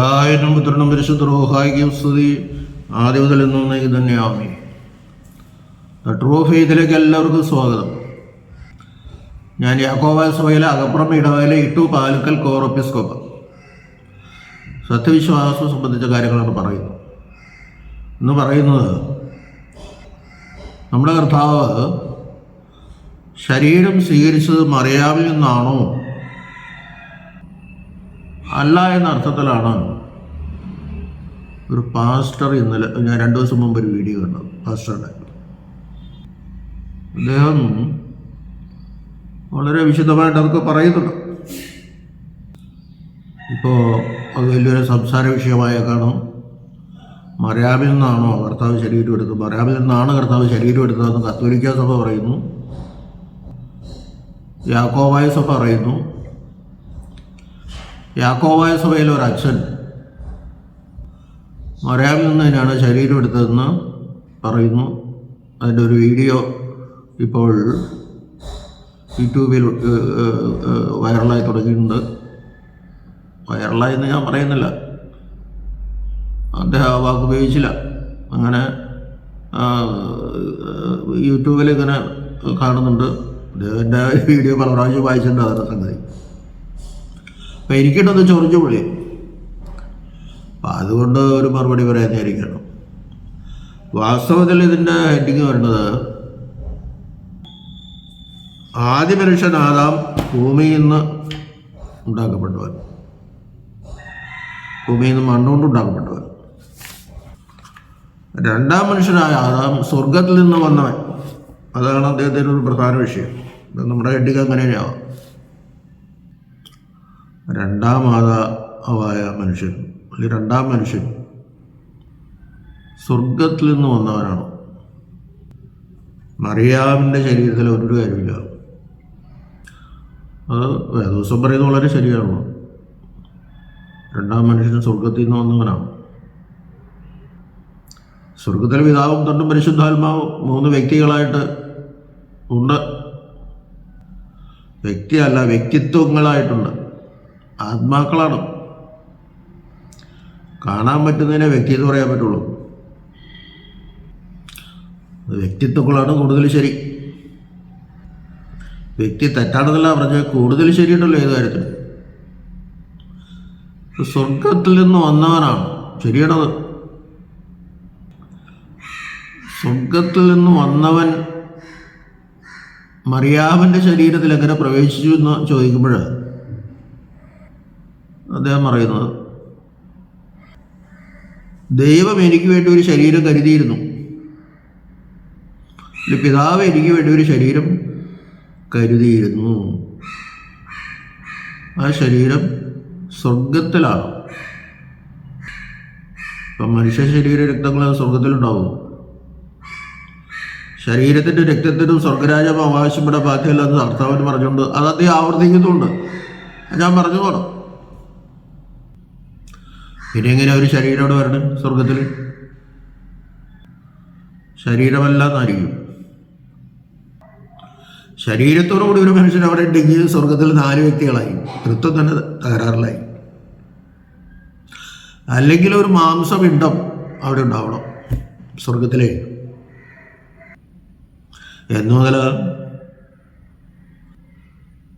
പിതാവിനും പുത്രനും പരിശുദ്ധ റോഹായിക്കും സ്തുതി. ആദ്യം മുതൽ എന്നു തന്നെയാമേ ട്രൂ ഫെയ്ത്തിലേക്ക് എല്ലാവർക്കും സ്വാഗതം. ഞാൻ യാക്കോബ സഭയിലെ അകപ്പുറം ഇടവയിലെ ഇട്ടു പാലുക്കൽ കോറോപ്പിസ്കോപ്പ്. സത്യവിശ്വാസം സംബന്ധിച്ച കാര്യങ്ങളാണ് പറയുന്നത്. എന്ന് പറയുന്നത് നമ്മുടെ കർത്താവ് ശരീരം സ്വീകരിച്ചത് മറിയാമിൽ നിന്നാണോ അല്ല എന്ന അർത്ഥത്തിലാണ് ഒരു പാസ്റ്റർ ഇന്നലെ ഞാൻ രണ്ട് ദിവസം മുമ്പ് ഒരു വീഡിയോ കണ്ടത് പാസ്റ്ററുടെ. അദ്ദേഹം വളരെ വിശദമായിട്ട് അതൊക്കെ പറയുന്നുണ്ട്. ഇപ്പോൾ അത് വലിയൊരു സംസാര വിഷയമായേക്കാണോ മറിയാമിൽ നിന്നാണോ കർത്താവ് ശരീരം എടുത്തത്? മറിയാമിൽ നിന്നാണ് കർത്താവ് ശരീരം എടുത്തതെന്ന് കത്തോലിക്ക സഭ പറയുന്നു. യാക്കോവായ സഭ പറയുന്നു. യാക്കോബായ സഭയിലെ ഒരു അച്ഛൻ മറിയാമിൽ തന്നെയാണ് ശരീരം എടുത്തതെന്ന് പറയുന്നു. അതിന്റെ ഒരു വീഡിയോ ഇപ്പോൾ യൂട്യൂബിൽ വൈറലായി തുടങ്ങിയിട്ടുണ്ട്. വൈറലായി എന്ന് ഞാൻ പറയുന്നില്ല. അദ്ദേഹം ആ വാക്ക് ഉപയോഗിച്ചില്ല. അങ്ങനെ യൂട്യൂബിൽ ഇങ്ങനെ കാണുന്നുണ്ട്. അദ്ദേഹത്തിന്റെ വീഡിയോ പല പ്രാവശ്യം വായിച്ചിട്ടുണ്ട് അതിന്റെ സംഗതി. അപ്പം എനിക്കിട്ടൊന്ന് ചൊറിഞ്ഞു പുള്ളി അപ്പം അതുകൊണ്ട് ഒരു മറുപടി പറയാനായിരിക്കണം വാസ്തവത്തിൽ ഇതിന്റെ ഹെഡിങ് വരുന്നത് ആദ്യ മനുഷ്യൻ ആദാം ഭൂമിയിൽ നിന്ന് ഉണ്ടാക്കപ്പെട്ടവൻ. ഭൂമിയിൽ നിന്ന് മണ്ണുകൊണ്ട് ഉണ്ടാക്കപ്പെട്ടവൻ. രണ്ടാം മനുഷ്യനായ ആദാം സ്വർഗത്തിൽ നിന്ന് വന്നവൻ. അതാണ് അദ്ദേഹത്തിന്റെ ഒരു പ്രധാന വിഷയം. നമ്മുടെ ഹെഡിങ് അങ്ങനെ തന്നെയാവാം രണ്ടാം ആദാവായ മനുഷ്യൻ അല്ലെങ്കിൽ രണ്ടാം മനുഷ്യൻ. സ്വർഗത്തിൽ നിന്ന് വന്നവനാണ്. മറിയാമിന്റെ ശരീരത്തിൽ ഒരു കാര്യമില്ല അത് വേദോസം പറയുന്നത് വളരെ ശരിയാണ്. രണ്ടാം മനുഷ്യൻ സ്വർഗത്തിൽ നിന്ന് വന്നവനാണ്. സ്വർഗത്തിലെ പിതാവും തൊണ്ടും പരിശുദ്ധാത്മാവും മൂന്ന് വ്യക്തികളായിട്ട് ഉണ്ട്. വ്യക്തിയല്ല വ്യക്തിത്വങ്ങളായിട്ടുണ്ട്. ആത്മാക്കളാണ്. കാണാൻ പറ്റുന്നതിനെ വ്യക്തി എന്ന് പറയാൻ പറ്റുള്ളൂ. വ്യക്തിത്വങ്ങളാണ് കൂടുതൽ ശരി. വ്യക്തി തെറ്റാണെന്നല്ല പറഞ്ഞാൽ കൂടുതൽ ശരിയുണ്ടല്ലോ ഏത് കാര്യത്തിലും. സ്വർഗത്തിൽ നിന്ന് വന്നവനാണ്. ശരിയാണത്. സ്വർഗത്തിൽ നിന്ന് വന്നവൻ മറിയാമന്റെ ശരീരത്തിൽ എങ്ങനെ പ്രവേശിച്ചു എന്ന് ചോദിക്കുമ്പോൾ അദ്ദേഹം പറയുന്നത്. ദൈവം എനിക്ക് വേണ്ടി ഒരു ശരീരം കരുതിയിരുന്നു പിതാവ് എനിക്ക് വേണ്ടി ഒരു ശരീരം കരുതിയിരുന്നു. ആ ശരീരം സ്വർഗത്തിലാണ് ഇപ്പം മനുഷ്യ ശരീര രക്തങ്ങൾ സ്വർഗത്തിലുണ്ടാവും ശരീരത്തിന്റെ രക്തത്തിനും സ്വർഗരാജം അവകാശപ്പെടാൻ ബാധ്യമല്ലെന്ന് കർത്താവിന് പറഞ്ഞുകൊണ്ട് അത് അദ്ദേഹം ആവർത്തിക്കുന്നുണ്ട്. ഞാൻ പറഞ്ഞു പോണം. പിന്നെ എങ്ങനെ ഒരു ശരീരം അവിടെ വരണം സ്വർഗത്തിൽ ശരീരമല്ല എന്നായിരിക്കും ശരീരത്തോടുകൂടി ഒരു മനുഷ്യൻ അവിടെ ഉണ്ടെങ്കിൽ സ്വർഗത്തിൽ നാല് വ്യക്തികളായി. തൃത്വം തന്നെ തകരാറിലായി. അല്ലെങ്കിൽ ഒരു മാംസപിണ്ഡം അവിടെ ഉണ്ടാവണം സ്വർഗത്തിലെ എന്നു മുതൽ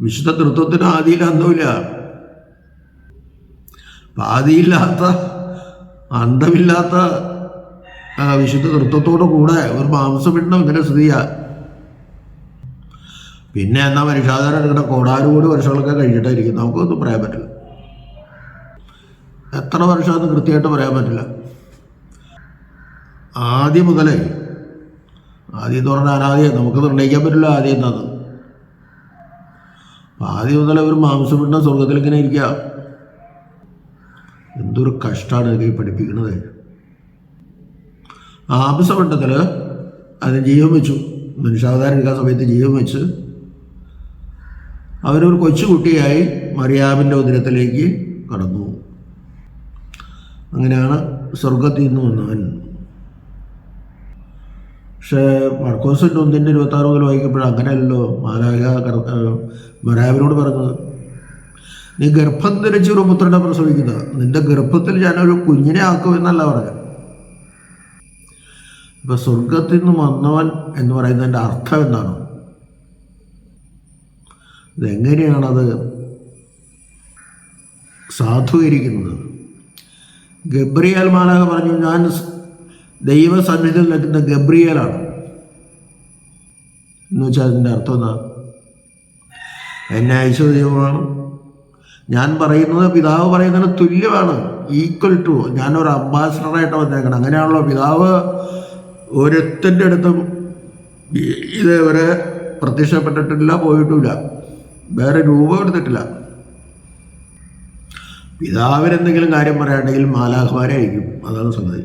വിശുദ്ധ തൃത്വത്തിന് ആദിയിൽ അന്തമില്ല പാതിയില്ലാത്ത അന്തമില്ലാത്ത ആ, വിശുദ്ധ നൃത്തത്തോടു കൂടെ ഒരു മാംസപിണ്ഡം ഇങ്ങനെ സ്ഥിതിയാ പിന്നെ എന്നാ മനുഷ്യാധാരം എടുക്കുന്ന കോടാനുകൂടി വർഷങ്ങളൊക്കെ കഴിഞ്ഞിട്ടായിരിക്കും. നമുക്കൊന്നും പറയാൻ പറ്റില്ല. എത്ര വർഷമെന്ന് കൃത്യമായിട്ട് പറയാൻ പറ്റില്ല. ആദ്യം മുതലേ ആദ്യം എന്ന് പറഞ്ഞാൽ അനാദ്യം. നമുക്ക് നിർണയിക്കാൻ പറ്റില്ല ആദ്യം എന്നത് ആദ്യം മുതലേ ഒരു മാംസപിണ്ഡം സ്വർഗത്തിൽ ഇങ്ങനെ ഇരിക്കുക. എന്തൊരു കഷ്ടമാണ് ഇതിൽ പഠിപ്പിക്കുന്നത് ആപസമണ്ഡത്തിൽ അതിന് ജീവൻ വെച്ചു. മനുഷ്യാവതാരം എടുക്കാൻ സമയത്ത് ജീവൻ വെച്ച്. അവരൊരു കൊച്ചുകുട്ടിയായി മറിയാമിന്റെ ഉദരത്തിലേക്ക് കടന്നു. അങ്ങനെയാണ് സ്വർഗത്തിൽ നിന്ന് വന്നവൻ. പക്ഷേ മർക്കോസിന്റെ ഒന്നിന്റെ ഇരുപത്താറ് മുതൽ വായിക്കുമ്പോൾ അങ്ങനെയല്ലോ മാലാക മരാവിനോട് പറഞ്ഞത്. നീ ഗർഭം ധരിച്ച് ഒരു പുത്രനെ പ്രസവിക്കുന്നത്. നിന്റെ ഗർഭത്തിൽ ഞാനൊരു കുഞ്ഞിനെ ആക്കുമെന്നല്ല പറഞ്ഞു ഇപ്പൊ സ്വർഗത്തിൽ നിന്ന് വന്നവൻ എന്ന് പറയുന്നതിന്റെ അർത്ഥം എന്താണ്? ഇതെങ്ങനെയാണത് സാധൂകരിക്കുന്നത്? ഗബ്രിയേൽ മാലാക പറഞ്ഞു ഞാൻ ദൈവ ദൈവസന്നിധിയിൽ നിൽക്കുന്ന ഗബ്രിയേലാണ്. എന്ന് വെച്ചാൽ അതിന്റെ അർത്ഥം എന്താ? എന്നെ ദൈവമാണ്. ഞാൻ പറയുന്നത് പിതാവ് പറയുന്നതിന് തുല്യമാണ് ഈക്വൽ ടു ഞാനൊരു അംബാസഡറായിട്ട് വന്നേക്കണം. അങ്ങനെയാണല്ലോ പിതാവ് ഒരുത്തന്റെ അടുത്തും ഇതേവരെ പ്രത്യക്ഷപ്പെട്ടിട്ടില്ല പോയിട്ടുമില്ല വേറെ രൂപം എടുത്തിട്ടില്ല. പിതാവിനെന്തെങ്കിലും കാര്യം പറയുകയാണെങ്കിൽ മാലാഖമാരെ അയക്കും അതാണ് സംഗതി.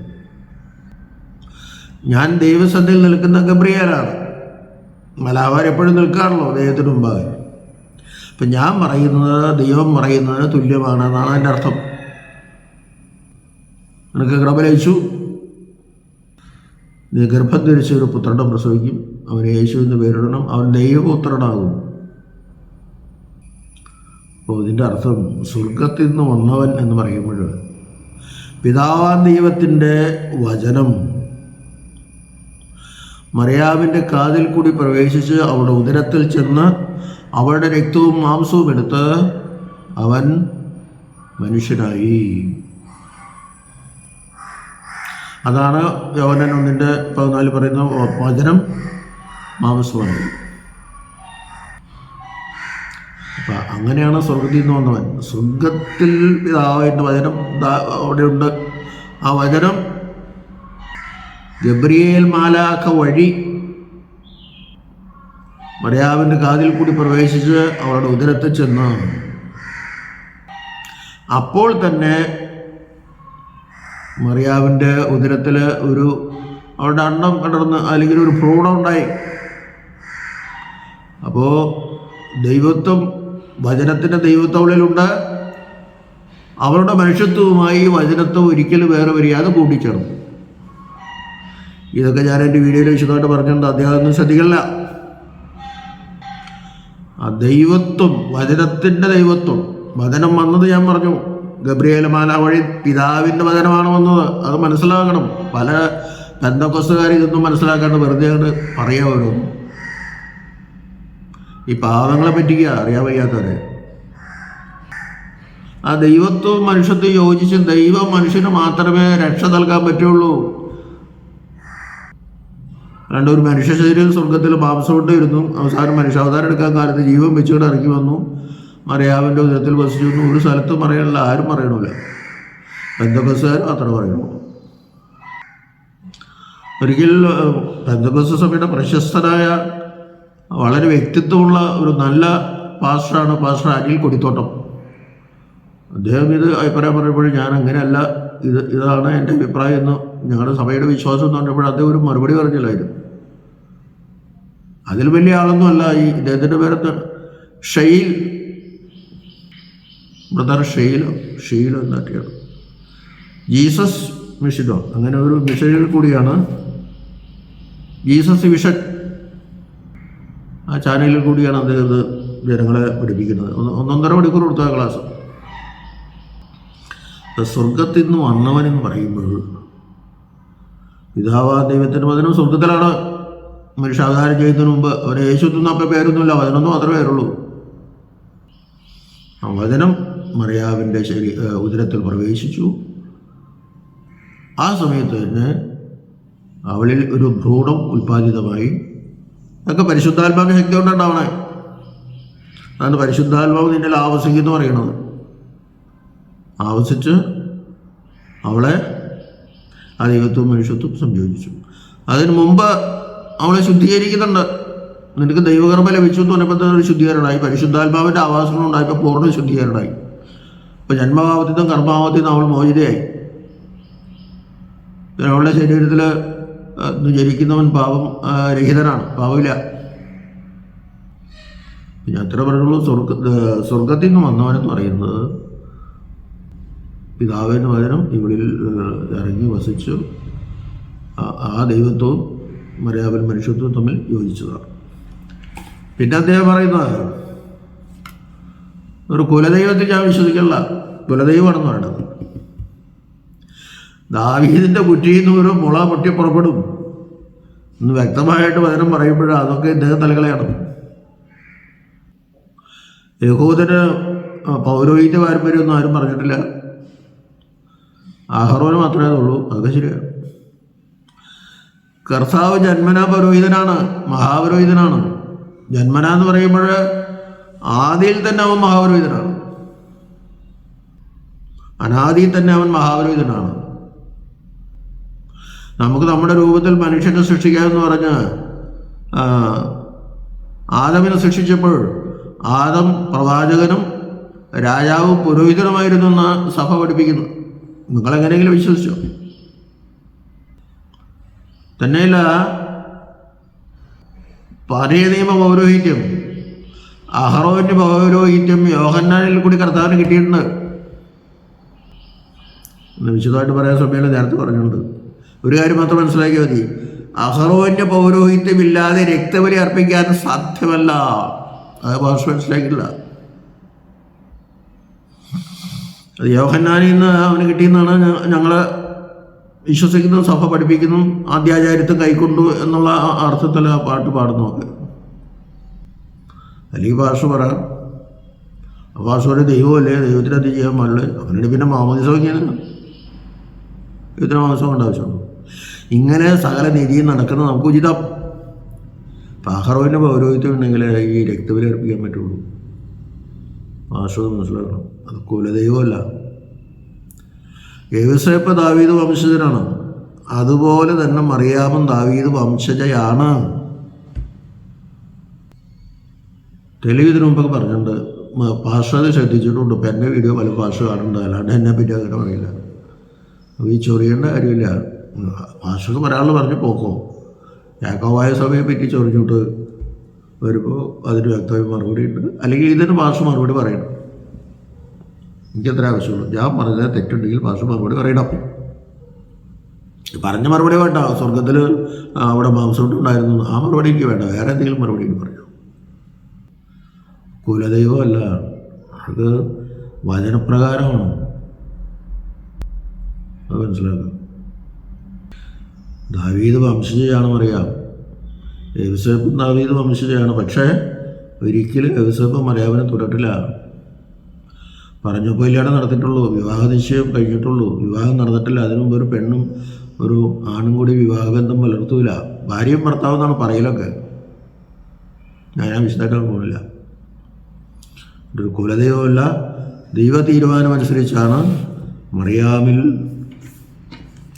ഞാൻ ദൈവസന്ധയിൽ നിൽക്കുന്ന ഗബ്രിയാലാണ്. മലാഖമാർ എപ്പോഴും നിൽക്കാറുള്ളൂ ദൈവത്തിന് മുമ്പാകെ. അപ്പം ഞാൻ പറയുന്നത് ദൈവം പറയുന്നതിന് തുല്യമാണ് എന്നാണ് എന്റെ അർത്ഥം. നിനക്ക് കൃപ ലഭിച്ചു. നീ ഗർഭം ധരിച്ച ഒരു പുത്രനെ പ്രസവിക്കും. അവൻ യേശു എന്ന് പേരിടണം. അവൻ ദൈവപുത്രനാകും. അപ്പോൾ ഇതിന്റെ അർത്ഥം സ്വർഗത്തിൽ നിന്ന് വന്നവൻ എന്ന് പറയുമ്പോൾ പിതാവാൻ ദൈവത്തിന്റെ വചനം മറിയാവിന്റെ കാതിൽ കൂടി പ്രവേശിച്ച് അവളുടെ ഉദരത്തിൽ ചെന്ന് അവളുടെ രക്തവും മാംസവും എടുത്ത് അവൻ മനുഷ്യനായി. അതാണ് യോവനൻ ഒന്നിന്റെ പതിനാല് പറയുന്ന വചനം. മാംസമായി അപ്പം അങ്ങനെയാണ് സ്വർഗത്തിൽ നിന്ന് വന്നവൻ. സ്വർഗത്തിൽ പിതാവായിട്ട് വചനം അവിടെയുണ്ട് ആ വചനം ഗബ്രിയേൽ മാലാഖ വഴി മറിയാവിന്റെ കാതിൽ കൂടി പ്രവേശിച്ച് അവളുടെ ഉദരത്തിൽ ചെന്ന്. അപ്പോൾ തന്നെ മറിയാവിന്റെ ഉദരത്തിൽ ഒരു അവളുടെ അണ്ണം കടർന്ന് അല്ലെങ്കിൽ ഒരു ഭ്രൂണം ഉണ്ടായി. അപ്പോൾ ദൈവത്വം വചനത്തിന്റെ ദൈവത്തവളിലുണ്ട് അവളുടെ മനുഷ്യത്വവുമായി വചനത്വം ഒരിക്കലും വേറെ വരികയാതെ കൂട്ടിച്ചേർന്നു. ഇതൊക്കെ ഞാൻ എന്റെ വീഡിയോയിൽ വിശദമായിട്ട് പറഞ്ഞിട്ടുണ്ട്. അദ്ദേഹം ഒന്നും ശ്രദ്ധിക്കില്ല ആ ദൈവത്വം വചനത്തിന്റെ ദൈവത്വം. വചനം വന്നത് ഞാൻ പറഞ്ഞു. ഗബ്രിയേല മാല വഴി പിതാവിന്റെ വചനമാണ് വന്നത്. അത് മനസ്സിലാക്കണം പല ബന്ധക്കൊസുകാർ ഇതൊന്നും മനസ്സിലാക്കാണ്ട് വെറുതെ അങ്ങോട്ട് പറയാവരും ഈ പാവങ്ങളെ പറ്റിക്കുക അറിയാൻ വയ്യാത്തവരെ. ആ ദൈവത്വം മനുഷ്യത്തെ യോജിച്ച് ദൈവം മനുഷ്യന് മാത്രമേ രക്ഷ നൽകാൻ പറ്റുള്ളൂ. അല്ലാണ്ട് ഒരു മനുഷ്യ ശരീരം സ്വർഗത്തിൽ മാംസമിട്ട് ഇരുന്നു അവസാനം മനുഷ്യാവതാരം എടുക്കാൻ കാലത്ത് ജീവൻ വെച്ചുകൊണ്ട് ഇറങ്ങി വന്നു. മറിയാവിന്റെ ഉദരത്തിൽ വസിച്ചു വന്നു ഒരു സ്ഥലത്ത് പറയണില്ല ആരും പറയണില്ല ബന്ധക്കസുകാർ മാത്രമേ പറയണു ഒരിക്കൽ ബന്ധക്കസ് സഭയുടെ പ്രശസ്തനായ വളരെ വ്യക്തിത്വമുള്ള ഒരു നല്ല പാസ്റ്ററാണ് പാസ്റ്റർ അനിൽ കൊടിത്തോട്ടം. അദ്ദേഹം ഇത് അഭിപ്രായം പറയുമ്പോൾ ഞാൻ അങ്ങനെയല്ല ഇത് ഇതാണ് എന്റെ അഭിപ്രായം എന്ന് ഞങ്ങളുടെ സഭയുടെ വിശ്വാസം എന്ന് പറഞ്ഞപ്പോൾ അദ്ദേഹം ഒരു മറുപടി പറഞ്ഞില്ലായിരുന്നു. അതിൽ വലിയ ആളൊന്നും അല്ല ഈ ഇദ്ദേഹത്തിന്റെ പേരത്ത് ഷെയിൽ. ബ്രദർ ഷെയിലോ ഷെയിലോ എന്നൊക്കെയാണ്. ജീസസ് മിഷനോ അങ്ങനെ ഒരു മിഷനിൽ കൂടിയാണ് ജീസസ് വിഷൻ ആ ചാനലിൽ കൂടിയാണ് അദ്ദേഹം ജനങ്ങളെ പഠിപ്പിക്കുന്നത്. ഒന്ന് ഒന്നൊന്നര മണിക്കൂർ കൊടുത്ത ക്ലാസ്. സ്വർഗത്തിൽ നിന്ന് വന്നവനെന്ന് പറയുമ്പോൾ പിതാവാ ദൈവത്തിന്റെ വചനം സ്വർഗത്തിലാണ് മനുഷ്യാവതാരം ചെയ്യുന്നതിന് മുമ്പ് അവരെ യേശുത്തൊന്നും അപ്പം പേരൊന്നുമില്ല വചനമൊന്നും മാത്രമേ പേരുള്ളൂ. ആ വചനം മറിയാവിന്റെ ശരീ ഉദരത്തിൽ പ്രവേശിച്ചു. ആ സമയത്ത് തന്നെ അവളിൽ ഒരു ഭ്രൂണം ഉൽപ്പാദിതമായി. അതൊക്കെ പരിശുദ്ധാത്മാവിന്റെ ശക്തി കൊണ്ടുണ്ടാവണേ അതാണ് പരിശുദ്ധാത്മാവ് നിന്നിൽ ആവസിക്കുന്നു പറയണത് ആവസിച്ച് അവളെ ആ ദൈവത്വം മനുഷ്യത്വം സംയോജിച്ചു. അതിനു മുമ്പ് അവളെ ശുദ്ധീകരിക്കുന്നുണ്ട്. നിനക്ക് ദൈവകർമ്മ ലഭിച്ചു എന്ന് പറഞ്ഞപ്പോൾ ഒരു ശുദ്ധീകരണമായി. പരിശുദ്ധാത്മാവിന്റെ ആവാസങ്ങൾ ഉണ്ടായപ്പോൾ പൂർണ ശുദ്ധീകരണമായി. നിന്നും കർമാവത്തിൽ നിന്നും അവൾ മോചിതയായി. അവളുടെ ശരീരത്തിൽ ജനിക്കുന്നവൻ പാപം രഹിതനാണ്. പാവമില്ല പിന്നെ അത്ര പറയുള്ളൂ സ്വർഗ സ്വർഗത്തിൽ നിന്ന് വന്നവനെന്ന് പറയുന്നത് പിതാവിന് വചനം ഇവളിൽ ഇറങ്ങി വസിച്ചു. ആ ദൈവത്വവും മര്യാദൻ മനുഷ്യത്വം തമ്മിൽ യോജിച്ചതാണ്. പിന്നെ അദ്ദേഹം പറയുന്നത് ഒരു കുലദൈവത്തിൽ ഞാൻ വിശ്വസിക്കുള്ള കുലദൈവമാണെന്ന് പറയുന്നത് ദാവീദിന്റെ കുറ്റിയിൽ നിന്ന് ഒരു മുള പൊട്ടി പുറപ്പെടും. എന്ന് വ്യക്തമായിട്ട് വചനം പറയുമ്പോൾ അതൊക്കെ ഇദ്ദേഹം തലകളെയാണ് യഹൂദന് പൗരോഹിത്യ പാരമ്പര്യമൊന്നും ആരും പറഞ്ഞിട്ടില്ല. അഹറോന് മാത്രമേ ഉള്ളൂ അതൊക്കെ ശരിയാണ്. കർത്താവ് ജന്മനാ പുരോഹിതനാണ് മഹാപുരോഹിതനാണ്. ജന്മന എന്ന് പറയുമ്പോൾ ആദിയിൽ തന്നെ അവൻ മഹാപുരോഹിതനാണ്. അനാദിയിൽ തന്നെ അവൻ മഹാപുരോഹിതനാണ്. നമുക്ക് നമ്മുടെ രൂപത്തിൽ മനുഷ്യനെ സൃഷ്ടിക്കാമെന്ന് പറഞ്ഞ് ആദമിനെ സൃഷ്ടിച്ചപ്പോൾ ആദം പ്രവാചകനും രാജാവും പുരോഹിതനുമായിരുന്നു എന്ന് സഭ പഠിപ്പിക്കുന്നു. നിങ്ങളെങ്ങനെയെങ്കിലും വിശ്വസിച്ചോ? തന്നെയല്ല പഴയ നിയമ പൗരോഹിത്യം അഹറോവിന്റെ പൗരോഹിത്യം യോഹന്നാനിൽ കൂടി കർത്താവിന് കിട്ടിയിട്ടുണ്ട്. വിശദമായിട്ട് പറയാൻ സമയം നേരത്തെ പറഞ്ഞിട്ടുണ്ട്. ഒരു കാര്യം മാത്രം മനസ്സിലാക്കിയാൽ മതി. അഹറോവിന്റെ പൗരോഹിത്യമില്ലാതെ രക്തബലി അർപ്പിക്കാൻ സാധ്യമല്ല. അത് ഭാഷ മനസ്സിലാക്കില്ല അത് യോഹന്നാനിൽ നിന്ന് അവന് കിട്ടിയെന്നാണ് ഞങ്ങൾ വിശ്വസിക്കുന്നു സഭ പഠിപ്പിക്കുന്നു ആദ്യാചാര്യത്വം കൈക്കൊണ്ടു എന്നുള്ള അർത്ഥത്തിൽ ആ പാട്ട് പാടുന്നു നോക്ക് അല്ലെങ്കിൽ ഭാഷ പറ ഒരു ദൈവമല്ലേ ദൈവത്തിന് അത് ചെയ്യാൻ പാടില്ല? അവനുണ്ട് പിന്നെ മാമോദിസം ഇങ്ങനെ ദൈവത്തിന് മാമോദിസം കൊണ്ട് ആവശ്യമുള്ളൂ ഇങ്ങനെ സകല നിധിയും നടക്കുന്നത് നമുക്ക് ഉചിതം. പാഹറോവിന്റെ പൗരോഹിത്യം ഉണ്ടെങ്കിൽ ഈ രക്തവിലർപ്പിക്കാൻ പറ്റുള്ളൂ. ഭാഷ മനസ്സിലാക്കണം അത് കുലദൈവമല്ല. യേവസേപ്പ് ദാവീദ് വംശജനാണ്. അതുപോലെ തന്നെ മറിയാമൻ ദാവീദ് വംശജയാണ്. തെളിവ് മുമ്പൊക്കെ പറഞ്ഞിട്ടുണ്ട്. ഭാഷ അത് ശ്രദ്ധിച്ചിട്ടുണ്ട്. ഇപ്പം എന്റെ വീഡിയോ പല ഭാഷ കാണുന്നുണ്ട്. അല്ലാണ്ട് എന്നെ പറ്റി അങ്ങനെ പറയില്ല. അപ്പോൾ ഈ ചൊറിയേണ്ട കാര്യമില്ല. ഭാഷ ഒരാൾ പറഞ്ഞു പോക്കോ. യാക്കോവായ സഭയെ പറ്റി ചൊറിഞ്ഞിട്ട് വരുമ്പോൾ അതിന് വ്യക്തമായ മറുപടി ഉണ്ട്. അല്ലെങ്കിൽ ഇതിന് ഭാഷ മറുപടി പറയണം. എനിക്കത്ര ആവശ്യമുള്ളൂ ഞാൻ പറഞ്ഞത് തെറ്റുണ്ടെങ്കിൽ ഭാഷ മറുപടി പറയണം പറഞ്ഞ മറുപടി വേണ്ട. സ്വർഗത്തിൽ അവിടെ മാംസമുണ്ടായിരുന്നു ആ മറുപടി എനിക്ക് വേണ്ട. വേറെ എന്തെങ്കിലും മറുപടി എനിക്ക് പറയാം. കുലദൈവമല്ല അത് വചനപ്രകാരമാണ്. അത് മനസ്സിലാക്കുക ദാവീദ് വംശജയാണെന്ന് അറിയാം എവിസേപ്പും ദാവീദ് വംശജയാണ്. പക്ഷേ ഒരിക്കലും എവിസേപ്പ് മലയാളം തൊട്ടിട്ടില്ല പറഞ്ഞപ്പോൾ കല്യാണം നടത്തിയിട്ടുള്ളൂ വിവാഹ നിശ്ചയം കഴിഞ്ഞിട്ടുള്ളൂ. വിവാഹം നടന്നിട്ടില്ല അതിനു മുമ്പ് ഒരു പെണ്ണും ഒരു ആണും കൂടി വിവാഹബന്ധം പുലർത്തൂല. ഭാര്യയും ഭർത്താവ് എന്നാണ് പറയലൊക്കെ. ഞാൻ ആ വിശദമായിട്ട് പോകുന്നില്ല ഒരു കുലദൈവമല്ല ദൈവ തീരുമാനം അനുസരിച്ചാണ് മറിയാമിൽ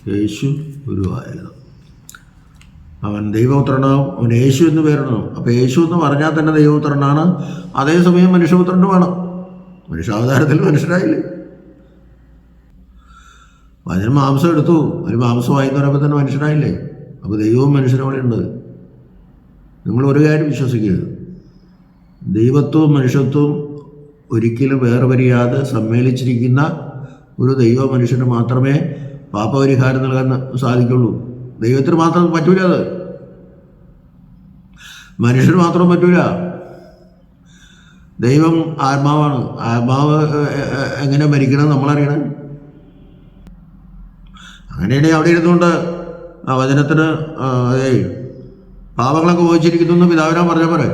യേശു ഗുരുവായത് അവൻ ദൈവപുത്രനാവും അവൻ യേശു എന്ന് പേരിടണം. അപ്പോൾ യേശു എന്ന് പറഞ്ഞാൽ തന്നെ ദൈവപുത്രനാണ്. അതേസമയം മനുഷ്യപുത്രനുമാണ് മനുഷ്യാവതാരത്തിൽ മനുഷ്യരായില്ലേ അതിന് മാംസം എടുത്തു. അതിന് മാംസമായി എന്ന് പറയുമ്പോൾ തന്നെ മനുഷ്യനായില്ലേ? അപ്പോൾ ദൈവവും മനുഷ്യനും അവിടെ ഉണ്ട്. നിങ്ങൾ ഒരു കാര്യം വിശ്വസിക്കരുത് ദൈവത്വവും മനുഷ്യത്വവും ഒരിക്കലും വേർപരിയാതെ സമ്മേളിച്ചിരിക്കുന്ന ഒരു ദൈവ മനുഷ്യന് മാത്രമേ പാപപരിഹാരം നൽകാൻ സാധിക്കുള്ളൂ. ദൈവത്തിന് മാത്രം പറ്റൂല അത്. മനുഷ്യന് മാത്രം പറ്റൂല. ദൈവം ആത്മാവാണ്. ആത്മാവ് എങ്ങനെ മരിക്കണം നമ്മളറിയണം. അങ്ങനെയാണെങ്കിൽ അവിടെ ഇരുന്നുകൊണ്ട് വചനത്തിന് പാപങ്ങളൊക്കെ മോചിച്ചിരിക്കുന്നു എന്ന് പിതാവിനാ പറഞ്ഞ പോലെ.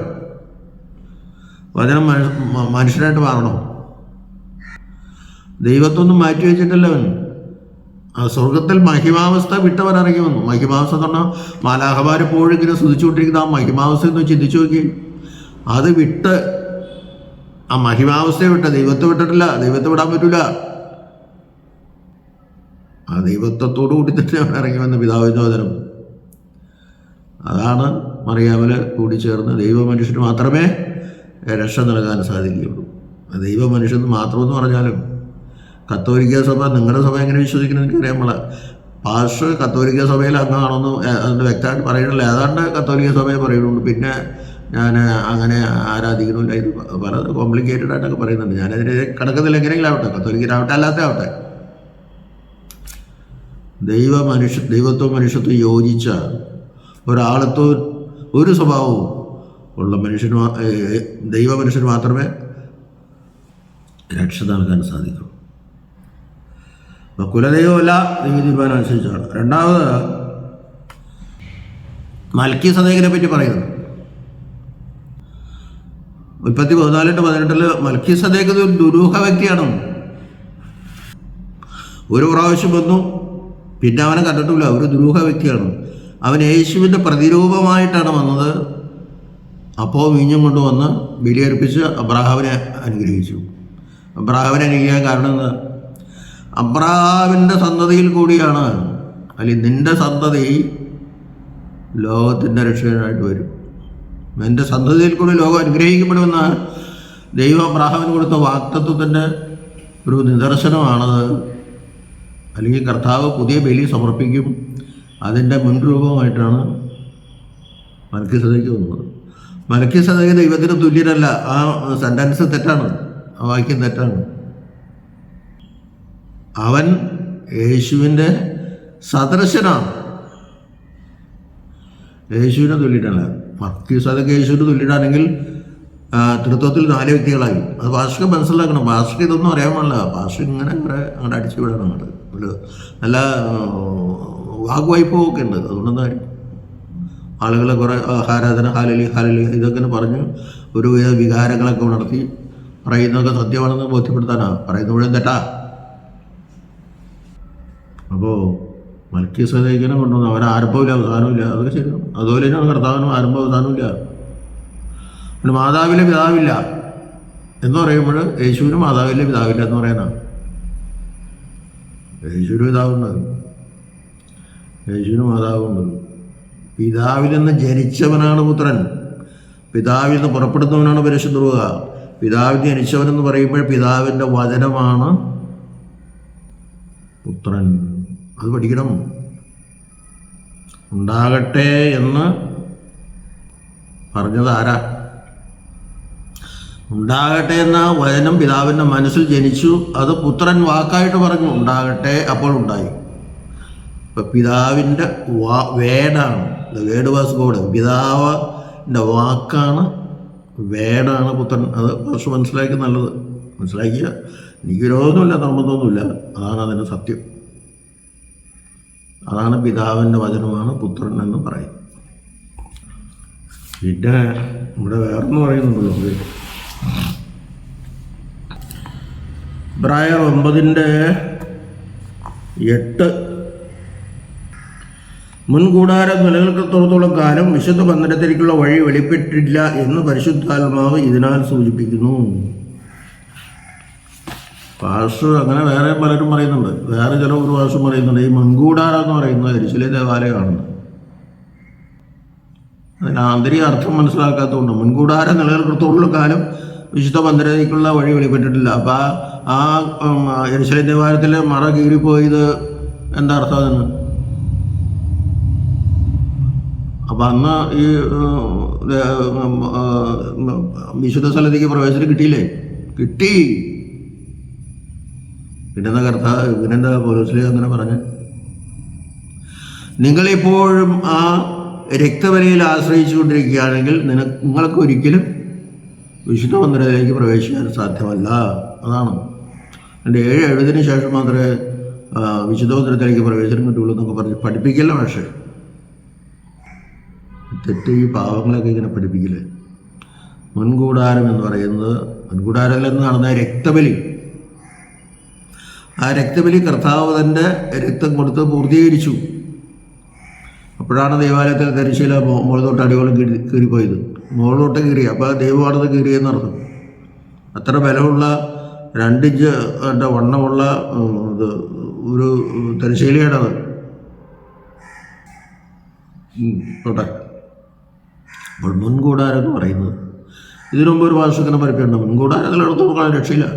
വചനം മനുഷ്യനായിട്ട് മാറണം? ദൈവത്തൊന്നും മാറ്റി വെച്ചിട്ടില്ല അവൻ. ആ സ്വർഗത്തിൽ മഹിമാവസ്ഥ വിട്ടവൻ ഇറങ്ങി വന്നു. മഹിമാവസ്ഥ എന്ന് പറഞ്ഞാൽ മാലാഹമാർ പോഴിങ്ങനെ സ്തുതിച്ചുകൊണ്ടിരിക്കുന്ന ആ മഹിമാവസ്ഥ എന്ന് ചിന്തിച്ചു നോക്കി. അത് വിട്ട് ആ മഹിമാവസ്ഥയെ വിട്ട ദൈവത്തെ വിട്ടിട്ടില്ല ദൈവത്തെ വിടാൻ പറ്റൂല. ആ ദൈവത്വത്തോടു കൂടി തന്നെ അവൻ ഇറങ്ങി വന്ന പിതാവിന്റെ അതാണ് മറിയാമൽ കൂടി ചേർന്ന് ദൈവ മനുഷ്യന് മാത്രമേ രക്ഷ നൽകാൻ സാധിക്കുകയുള്ളൂ. ദൈവ മനുഷ്യൻ മാത്രമെന്ന് പറഞ്ഞാലും കത്തോലിക്ക സഭ നിങ്ങളുടെ സഭ എങ്ങനെ വിശ്വസിക്കണം എനിക്കറിയാം നമ്മളെ പാഷ് കത്തോലിക്ക സഭയിൽ അംഗമാണെന്ന് അതിന്റെ വ്യക്തമായിട്ട് പറയണില്ല ഏതാണ്ട് കത്തോലിക്ക സഭയെ പറയുന്നുണ്ട്. പിന്നെ ഞാൻ അങ്ങനെ ആരാധിക്കുന്നുണ്ട് ഇത് പല കോംപ്ലിക്കേറ്റഡ് ആയിട്ടൊക്കെ പറയുന്നുണ്ട്. ഞാനതിന് കിടക്കുന്നില്ല എങ്ങനെയെങ്കിലും ആവട്ടെ. കത്തോലിക്കരാവട്ടെ അല്ലാത്ത ആവട്ടെ. ദൈവ മനുഷ്യ ദൈവത്വം മനുഷ്യത്വം യോജിച്ച ഒരാളത്വ ഒരു സ്വഭാവവും ഉള്ള മനുഷ്യന് ദൈവ മനുഷ്യന് മാത്രമേ രക്ഷ നൽകാൻ സാധിക്കൂ. അപ്പം കുലദൈവമല്ല തീരുമാനം അനുസരിച്ചാണ്. രണ്ടാമത് മൽക്കി സദേഹിനെ പറ്റി പറയുന്നു. ഉൽപ്പത്തി പതിനാലിന്റെ പതിനെട്ടിൽ മൽക്കി സദേക്ക് ഒരു ദുരൂഹ വ്യക്തിയാണ്. ഒരു പ്രാവശ്യം വന്നു പിന്നെ അവനെ കണ്ടിട്ടില്ല ഒരു ദുരൂഹ വ്യക്തിയാണ്. അവൻ യേശുവിന്റെ പ്രതിരൂപമായിട്ടാണ് വന്നത്. അപ്പോൾ വീഞ്ഞും കൊണ്ടുവന്ന് ബലിയർപ്പിച്ച് അബ്രാഹാവിനെ അനുഗ്രഹിച്ചു. അബ്രാഹാവിനെ അനുഗ്രഹിക്കാൻ കാരണം എന്താ? അബ്രാഹാവിന്റെ സന്തതിയിൽ കൂടിയാണ് അല്ലെങ്കിൽ നിന്റെ സന്തതി ലോകത്തിന്റെ രക്ഷകനായിട്ട് വരും. എന്റെ സന്തതിയിൽ കൂടി ലോകം അനുഗ്രഹിക്കപ്പെടുമെന്ന ദൈവ അബ്രാഹാമിന് കൊടുത്ത വാക്തത്വത്തിന്റെ ഒരു നിദർശനമാണത്. അല്ലെങ്കിൽ കർത്താവ് പുതിയ ബലി സമർപ്പിക്കും. അതിന്റെ മുൻരൂപമായിട്ടാണ് മലക്കി സദയ്ക്ക് വന്നത്. മലക്കി സദയ്ക്ക് ദൈവത്തിന് തുല്യരല്ല. ആ സെന്റൻസ് തെറ്റാണ്. ആ വാക്യം തെറ്റാണ്. അവൻ യേശുവിന്റെ സദൃശനാണ്. യേശുവിനെ തുല്യനല്ല മത്തി സദക്ക് യേശുവിന് തുല്യനാണെങ്കിൽ തൃത്വത്തിൽ നാല് വ്യക്തികളായി. അത് ഭാഷക്ക് മനസ്സിലാക്കണം. ഭാഷക്ക് ഇതൊന്നും അറിയാൻ പാടില്ല. ഭാഷ ഇങ്ങനെ കുറെ അങ്ങോട്ട് അടിച്ചു വിടണം അങ്ങോട്ട് ഒരു നല്ല വാഗ്വായ്പൊക്കെ ഉണ്ട്. ഉണ്ട് കാര്യം? ആളുകളെ കുറേ ആരാധന ഹാലലി ഹാലലി ഇതൊക്കെ പറഞ്ഞ് ഒരു വികാരങ്ങളൊക്കെ ഉണർത്തി പറയുന്നതൊക്കെ സത്യമാണെന്ന് ബോധ്യപ്പെടുത്താനാ. പറയുന്ന മുഴുവൻ തെറ്റാ. അപ്പോൾ മൽക്കി സദേക്കിനെ കൊണ്ടുവന്നു അവൻ ആരംഭമില്ല അവസാനമില്ല. അതൊക്കെ ശരിയാണ് അതുപോലെ തന്നെയാണ് കർത്താവിനും ആരംഭം അവസാനമില്ല. പിന്നെ മാതാവിലെ പിതാവില്ല എന്ന് പറയുമ്പോൾ യേശുവിന് മാതാവിലെ പിതാവില്ല എന്ന് പറയാനാണ് യേശുവിന് പിതാവുണ്ട് യേശുവിന് മാതാവുണ്ട് പിതാവിൽ നിന്ന് ജനിച്ചവനാണ് പുത്രൻ. പിതാവിൽ നിന്ന് പുറപ്പെടുന്നവനാണ് പരിശുദ്ധ പിതാവിൽ ജനിച്ചവനെന്ന് പറയുമ്പോൾ പിതാവിന്റെ വചനമാണ് പുത്രൻ. അത് പഠിക്കണം. ഉണ്ടാകട്ടെ എന്ന് പറഞ്ഞത് ആരാ ഉണ്ടാകട്ടെ എന്ന വചനം പിതാവിന്റെ മനസ്സിൽ ജനിച്ചു. അത് പുത്രൻ വാക്കായിട്ട് പറഞ്ഞു ഉണ്ടാകട്ടെ അപ്പോൾ ഉണ്ടായി. ഇപ്പം പിതാവിന്റെ വാ വേടാണ്. വേഡ് വാസ് ഗോഡ് പിതാവിന്റെ വാക്കാണ് വേടാണ് പുത്രൻ. അത് കുറച്ച് മനസ്സിലാക്കി നല്ലത്. മനസ്സിലാക്കിയ എനിക്ക് വിരോധമില്ല നിർബന്ധമൊന്നുമില്ല. അതാണ് അതിന്റെ സത്യം. അതാണ് പിതാവിന്റെ വചനമാണ് പുത്രൻ എന്ന് പറയും. പിന്നെ ഇവിടെ വേറൊന്ന് പറയുന്നുണ്ടല്ലോ. ഇബ്രായർ ഒമ്പതിന്റെ എട്ട്. മുൻകൂടാരം നിലനിൽക്കത്തോളത്തോളം കാലം വിശുദ്ധ ബന്ധനത്തിലേക്കുള്ള വഴി വെളിപ്പെട്ടില്ല എന്ന് പരിശുദ്ധാത്മാവ് ഇതിനാൽ സൂചിപ്പിക്കുന്നു. പാസ് അങ്ങനെ വേറെ പലരും പറയുന്നുണ്ട്. വേറെ ചില ഒരു പാഴ്സും പറയുന്നുണ്ട്. ഈ മങ്കൂടാരം എന്ന് പറയുന്നത് എരിശിലെ ദേവാലയമാണ് അതിന് ആന്തരിക അർത്ഥം മനസ്സിലാക്കാത്തതുകൊണ്ട് മുൻകൂടാരം നിലനിൽക്കത്തോളം കാലം വിശുദ്ധ ബന്ധനത്തിലേക്കുള്ള വഴി വെളിപ്പെട്ടിട്ടില്ല. അപ്പം ആ എരിശിലെ ദേവാലയത്തിലെ മറ കീറിപ്പോയത് എന്താ അർത്ഥം അതിന്? അപ്പം അന്ന് ഈ വിശുദ്ധ സ്ഥലത്തേക്ക് പ്രവേശനം കിട്ടിയില്ലേ? കിട്ടി. പിന്നെന്താ കർത്താവ് പിന്നെന്താ പോലീസിലെ അങ്ങനെ പറഞ്ഞു? നിങ്ങളിപ്പോഴും ആ രക്തവലയിൽ ആശ്രയിച്ചുകൊണ്ടിരിക്കുകയാണെങ്കിൽ നിന നിങ്ങൾക്ക് ഒരിക്കലും വിശുദ്ധ മന്ദിരത്തിലേക്ക് പ്രവേശിക്കാൻ സാധ്യമല്ല. അതാണ്. എന്റെ ഏഴ് എഴുതിന് ശേഷം മാത്രമേ വിശുദ്ധ മന്ദിരത്തിലേക്ക് പ്രവേശനം കിട്ടുള്ളൂ എന്നൊക്കെ പറഞ്ഞ് പഠിപ്പിക്കില്ല പക്ഷേ തെറ്റ് ഈ പാവങ്ങളൊക്കെ ഇങ്ങനെ പഠിപ്പിക്കില്ലേ മുൻകൂടാരം എന്ന് പറയുന്നത് മുൻകൂടാരത്തിൽ നിന്ന് നടന്ന രക്തബലി. ആ രക്തബലി കർത്താവ് തന്റെ രക്തം കൊടുത്ത് പൂർത്തീകരിച്ചു. അപ്പോഴാണ് ദേവാലയത്തിൽ തരിശീല മുകളിലോട്ട് അടിയോളം കീറി കീറിപ്പോയത്. മുകളിലോട്ട് കീറി അപ്പോൾ ദൈവമാണത് കീറിയെന്നർത്ഥം അത്ര ബലമുള്ള രണ്ടിഞ്ച് എന്റെ വണ്ണമുള്ള ഇത് ഒരു തരിശീലയാണത് ഉം, പോട്ടെ. അപ്പോൾ മുൻകൂടാരെന്ന് പറയുന്നത്. ഇതിനുമുമ്പ് ഒരു ഭാഷക്കനെ പരിപ്പിയുണ്ട് മുൻകൂടാരത്തിൽ എടുത്തു കൊടുക്കാൻ രക്ഷയില്ല.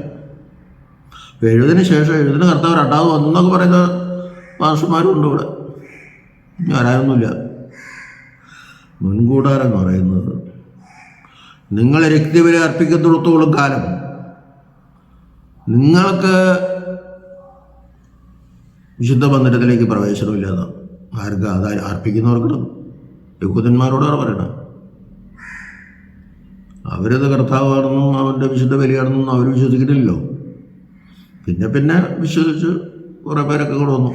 എഴുതിന് ശേഷം എഴുതിന് കർത്താവ് രണ്ടാമത് വന്നു എന്നൊക്കെ പറയുന്ന മാഷന്മാരും ഉണ്ട് ഇവിടെ. ഇനി ആരായൊന്നുമില്ല മുൻകൂടാരം പറയുന്നത് നിങ്ങൾ രക്തിബലി അർപ്പിക്കുന്നിടത്തോളം കാലം നിങ്ങൾക്ക് വിശുദ്ധ മന്ദിരത്തിലേക്ക് പ്രവേശനമില്ലാതെ ആർക്ക് അത് അർപ്പിക്കുന്നവർക്കിടും യഹൂദന്മാരോടാണ് പറയണം? അവരത് കർത്താവാണെന്നും അവന്റെ വിശുദ്ധ ബലിയാണെന്നും അവർ വിശ്വസിക്കുന്നില്ലല്ലോ പിന്നെ പിന്നെ വിശ്വസിച്ച് കുറേ പേരൊക്കെ കൂടെ വന്നു.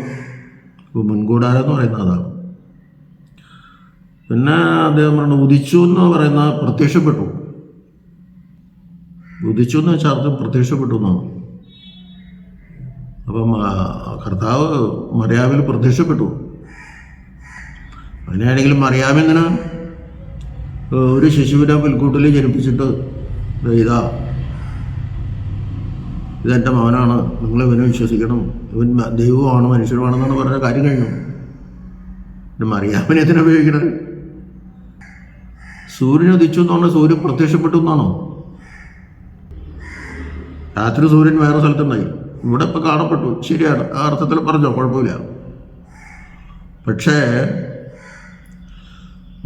ഇപ്പോൾ മുൻകൂടാരം എന്ന് പറയുന്നത് അതാണ്. പിന്നെ അദ്ദേഹം പറഞ്ഞു ഉദിച്ചു എന്ന് പറയുന്ന പ്രത്യക്ഷപ്പെട്ടു. ഉദിച്ചു എന്ന് വെച്ചാൽ അർത്ഥം പ്രത്യക്ഷപ്പെട്ടു എന്നാണ്. അപ്പം കർത്താവ് മറിയാമിൽ പ്രത്യക്ഷപ്പെട്ടു. അങ്ങനെയാണെങ്കിലും മറിയാമെങ്ങനെ ഒരു ശിശുവിനെ പുൽക്കൂട്ടിൽ ജനിപ്പിച്ചിട്ട് ഇതാ ഇതെന്റെ മകനാണ്. നിങ്ങൾ ഇവനെ വിശ്വസിക്കണം. ഇവൻ ദൈവമാണ് മനുഷ്യരുമാണെന്നാണ് പറഞ്ഞ കാര്യം കഴിഞ്ഞു. പിന്നെ മറിയാമിനെ എന്തിനാ ഉപയോഗിക്കണത്? സൂര്യൻ ഉദിച്ചു എന്നാണ് സൂര്യൻ പ്രത്യക്ഷപ്പെട്ടു എന്നാണോ? രാത്രി സൂര്യൻ വേറെ സ്ഥലത്തുണ്ടായി. ഇവിടെ ഇപ്പം കാണപ്പെട്ടു. ശരിയാണ് ആ അർത്ഥത്തിൽ പറഞ്ഞോ? കുഴപ്പമില്ല. പക്ഷേ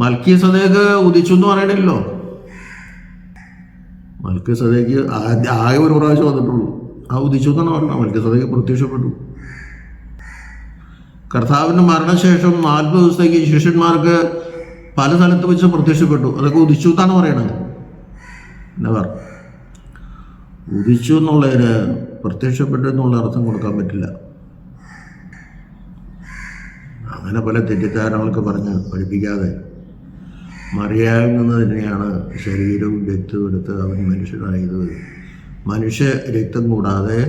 മൽക്കി സദേക്ക് ഉദിച്ചു എന്ന് പറയണില്ലോ മൽക്കി സദേക്ക് ആകെ ഒരു പ്രാവശ്യം വന്നിട്ടുള്ളൂ. ആ ഉദിച്ചു എന്നാണ് പറഞ്ഞത് മൽക്കി സദേക്ക് പ്രത്യക്ഷപ്പെട്ടു. കർത്താവിന്റെ മരണശേഷം നാൽപ്പത് ദിവസത്തേക്ക് ശിഷ്യന്മാർക്ക് പല സ്ഥലത്ത് വെച്ച് പ്രത്യക്ഷപ്പെട്ടു. അതൊക്കെ ഉദിച്ചു എന്നാണ് പറയണത്. പറ? ഉദിച്ചു എന്നുള്ളതിന് പ്രത്യക്ഷപ്പെട്ടു എന്നുള്ള അർത്ഥം കൊടുക്കാൻ പറ്റില്ല. അങ്ങനെ പല തെറ്റിദ്ധാരണകളൊക്കെ പറഞ്ഞ് പഠിപ്പിക്കാതെ മറിയാവിൽ തന്നെയാണ് ശരീരവും രക്തവും എടുത്ത് അവൻ മനുഷ്യനായത്. മനുഷ്യ രക്തം കൂടാതെ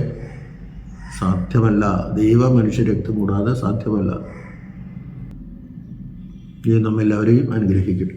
സാധ്യമല്ല. ദൈവ മനുഷ്യ രക്തം കൂടാതെ സാധ്യമല്ല. ഇത് നമ്മെല്ലാവരെയും അനുഗ്രഹിക്കട്ടെ